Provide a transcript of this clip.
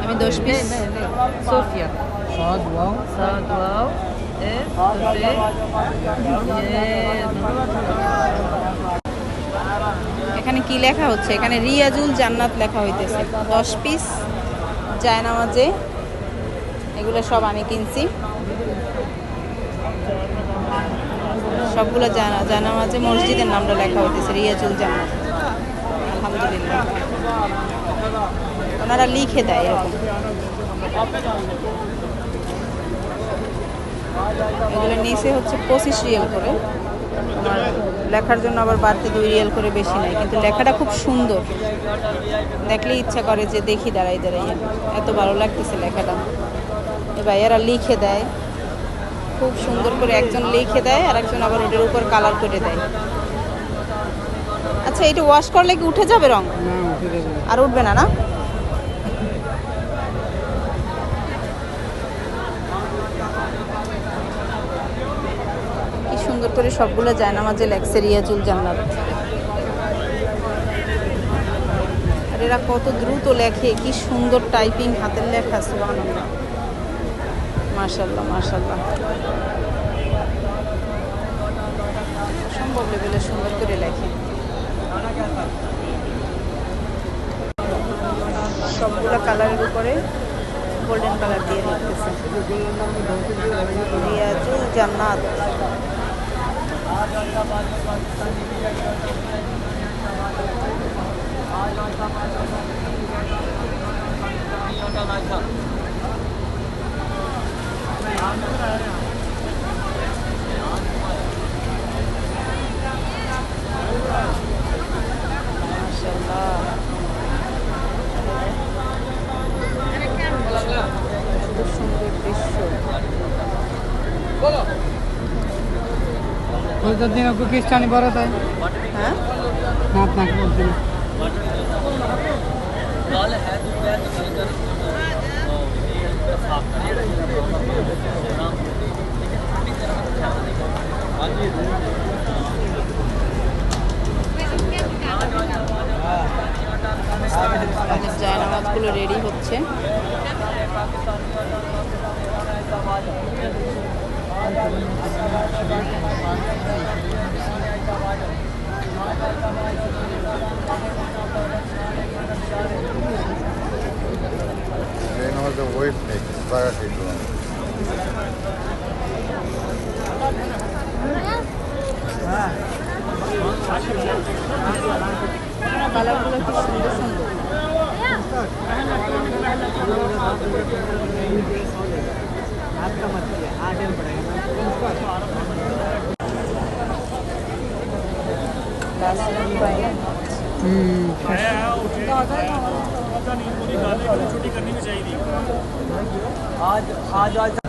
Também dois pisos. Sofia. Só dual. Só dual. É, você. এখানে কি লেখা হচ্ছে এখানে রিয়াজুল জান্নাত লেখা হইতেছে দশ পিস জায়নামাজে এগুলো সব আমি কিনছি সবগুলো জানা জানামাজে মসজিদের নামটা লেখা হইতেছে রিয়াজুল জান্নাত আলহামদুলিল্লাহ। ওনারা লিখে দেয় এরকম এগুলো নিচে হচ্ছে পঁচিশ রিয়েল করে। লেখার জন্য আবার বাড়তি দুই রিয়েল করে বেশি নাই, কিন্তু লেখাটা খুব সুন্দর। দেখলে ইচ্ছা করে যে দেখি, দাঁড়াই দাঁড়াইয়ে এত ভালো লাগতেছে লেখাটা। এ এরা লিখে দেয়। খুব সুন্দর করে একজন লিখে দেয় আর একজন আবার ওটার উপর কালার করে দেয়। আচ্ছা এটা ওয়াশ করলে কি উঠে যাবে রং? না আর উঠবে না না? কি সুন্দর করে সবগুলো জায়নামাজে লেখছে রিয়াজুল জান্নাত আর এরা কত দ্রুত লেখে কি সুন্দর টাইপিং হাতের লেখা সুবহানাল্লাহ। মাশাল্লাহ মাশাল্লাহ সম্ভব লেভেলে সুন্দর করে লেখে। সবগুলো কালারের উপরে গোল্ডেন কালার দিয়ে লিখতেছে রিয়াজুল জান্নাত। মাশাআল্লাহ কত সুন্দর দৃশ্য। বলতার দিন ওকে খ্রিস্টানি বড় তাই? হ্যাঁ? না। আপনাকে আমাদের জায়নামাজগুলো রেডি হচ্ছে ওয়েট নেই জায়গা ঠিক কালারগুলো কি সুন্দর সুন্দর आपका मत आठ एम पड़ेगा छुट्टी करनी भी चाहिए आज आज आज